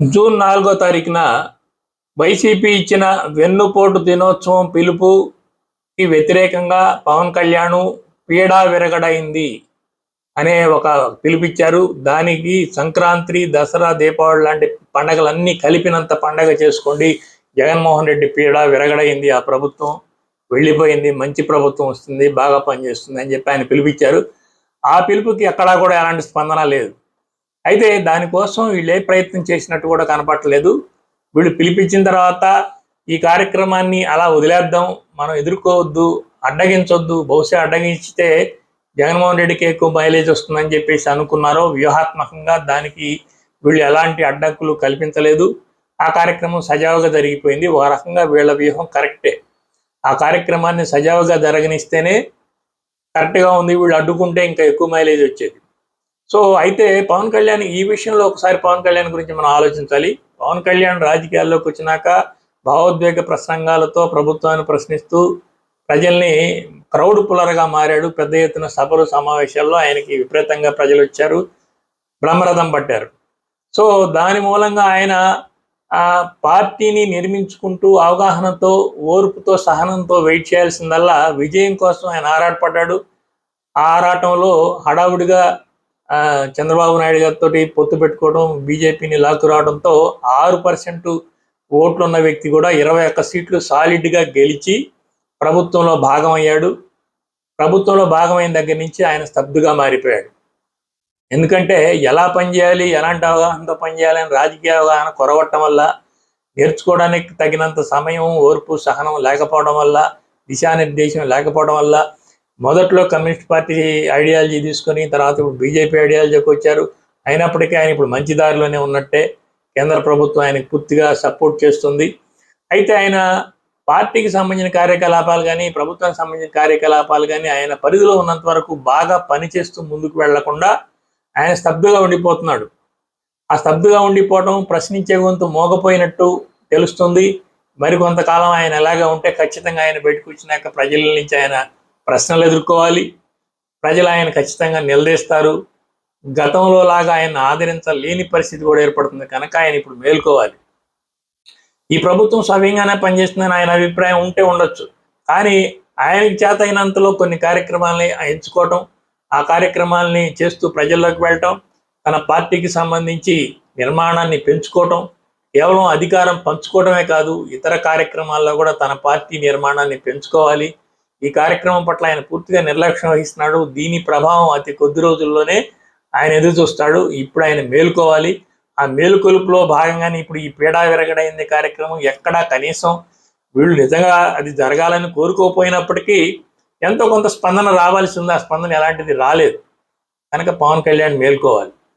June నాలుగో తారీఖున YCP ఇచ్చిన వెన్నుపోటు దినోత్సవం పిలుపుకి వ్యతిరేకంగా పవన్ కళ్యాణ్ పీడా విరగడైంది అనే ఒక పిలుపిచ్చారు దానికి సంక్రాంతి దసరా దీపావళి లాంటి పండగలన్నీ కలిపినంత పండగ చేసుకోండి. జగన్మోహన్ రెడ్డి పీడ విరగడైంది. ఆ ప్రభుత్వం వెళ్ళిపోయింది. మంచి ప్రభుత్వం వస్తుంది. బాగా పనిచేస్తుంది అని చెప్పి ఆయన పిలిపించారు ఆ పిలుపుకి ఎక్కడా కూడా ఎలాంటి స్పందన లేదు. అయితే దానికోసం వీళ్ళు ఏ ప్రయత్నం చేసినట్టు కూడా కనపట్టలేదు వీళ్ళు పిలిపించిన తర్వాత ఈ కార్యక్రమాన్ని అలా వదిలేద్దాం మనం ఎదుర్కోవద్దు అడ్డగించొద్దు బహుశా అడ్డగించితే జగన్మోహన్ రెడ్డికి ఎక్కువ మైలేజ్ వస్తుందని చెప్పేసి అనుకున్నారో వ్యూహాత్మకంగా దానికి వీళ్ళు ఎలాంటి అడ్డంకులు కల్పించలేదు. ఆ కార్యక్రమం సజావుగా జరిగిపోయింది. ఒక రకంగా వీళ్ళ వ్యూహం కరెక్టే. ఆ కార్యక్రమాన్ని సజావుగా జరగనిస్తేనే కరెక్ట్గా ఉంది. వీళ్ళు అడ్డుకుంటే ఇంకా ఎక్కువ మైలేజ్ వచ్చేది. సో అయితే పవన్ కళ్యాణ్ ఈ విషయంలో ఒకసారి పవన్ కళ్యాణ్ గురించి మనం ఆలోచించాలి. పవన్ కళ్యాణ్ రాజకీయాల్లోకి వచ్చినాక భావోద్వేగ ప్రసంగాలతో ప్రభుత్వాన్ని ప్రశ్నిస్తూ ప్రజల్ని క్రౌడ్ పులర్గా మారాడు. పెద్ద ఎత్తున సభలు సమావేశాల్లో ఆయనకి విపరీతంగా ప్రజలు వచ్చారు. బ్రహ్మరథం పట్టారు. సో దాని మూలంగా ఆయన ఆ పార్టీని నిర్మించుకుంటూ అవగాహనతో ఓర్పుతో సహనంతో వెయిట్ చేయాల్సిందల్లా విజయం కోసం ఆయన ఆరాటపడ్డాడు. ఆ ఆరాటంలో హడావుడిగా చంద్రబాబు నాయుడు గారితో పొత్తు పెట్టుకోవడం బీజేపీని లాక్కు రావడంతో ఆరు పర్సెంట్ ఓట్లు ఉన్న వ్యక్తి కూడా ఇరవై ఒక్క సీట్లు సాలిడ్గా గెలిచి ప్రభుత్వంలో భాగమయ్యాడు. ప్రభుత్వంలో భాగమైన దగ్గర నుంచి ఆయన స్తబ్దుగా మారిపోయాడు. ఎందుకంటే ఎలా పనిచేయాలి ఎలాంటి అవగాహనతో పనిచేయాలని రాజకీయ అవగాహన కొరవటం వల్ల నేర్చుకోవడానికి తగినంత సమయం ఓర్పు సహనం లేకపోవడం వల్ల దిశానిర్దేశం లేకపోవడం వల్ల మొదట్లో కమ్యూనిస్ట్ పార్టీ ఐడియాలజీ తీసుకొని తర్వాత ఇప్పుడు బీజేపీ ఐడియాలజీకి వచ్చారు. అయినప్పటికీ ఆయన ఇప్పుడు మంచి దారిలోనే ఉన్నట్టే కేంద్ర ప్రభుత్వం ఆయనకు పూర్తిగా సపోర్ట్ చేస్తుంది. అయితే ఆయన పార్టీకి సంబంధించిన కార్యకలాపాలు కానీ ప్రభుత్వానికి సంబంధించిన కార్యకలాపాలు కానీ ఆయన పరిధిలో ఉన్నంత వరకు బాగా పనిచేస్తూ ముందుకు వెళ్ళకుండా ఆయన స్తబ్దుగా ఉండిపోతున్నాడు. ఆ స్తబ్దుగా ఉండిపోవడం ప్రశ్నించే గొంతు మోగపోయినట్టు తెలుస్తుంది. మరికొంతకాలం ఆయన ఎలాగా ఉంటే ఖచ్చితంగా ఆయన బయటకు వచ్చినాక ప్రజల నుంచి ఆయన ప్రశ్నలు ఎదుర్కోవాలి. ప్రజలు ఆయన ఖచ్చితంగా నిలదీస్తారు. గతంలో లాగా ఆయన ఆదరించలేని పరిస్థితి కూడా ఏర్పడుతుంది కనుక ఆయన ఇప్పుడు మేల్కోవాలి. ఈ ప్రభుత్వం సవ్యంగానే పనిచేస్తుందని ఆయన అభిప్రాయం ఉంటే ఉండొచ్చు. కానీ ఆయనకి చేత అయినంతలో కొన్ని కార్యక్రమాలని ఎంచుకోవటం ఆ కార్యక్రమాలని చేస్తూ ప్రజల్లోకి వెళ్ళటం తన పార్టీకి సంబంధించి నిర్మాణాన్ని పెంచుకోవటం కేవలం అధికారం పంచుకోవడమే కాదు ఇతర కార్యక్రమాల్లో కూడా తన పార్టీ నిర్మాణాన్ని పెంచుకోవాలి. ఈ కార్యక్రమం పట్ల ఆయన పూర్తిగా నిర్లక్ష్యం వహిస్తున్నాడు. దీని ప్రభావం అతి కొద్ది రోజుల్లోనే ఆయన ఎదురు చూస్తాడు. ఇప్పుడు ఆయన మేలుకోవాలి. ఆ మేలుకొలుపులో భాగంగానే ఇప్పుడు ఈ పీడా విరగడైంది కార్యక్రమం. ఎక్కడా కనీసం వీళ్ళు నిజంగా అది జరగాలని కోరుకోపోయినప్పటికీ ఎంతో కొంత స్పందన రావాల్సి ఉంది ఆ స్పందన ఎలాంటిది రాలేదు. కనుక పవన్ కళ్యాణ్ మేల్కోవాలి.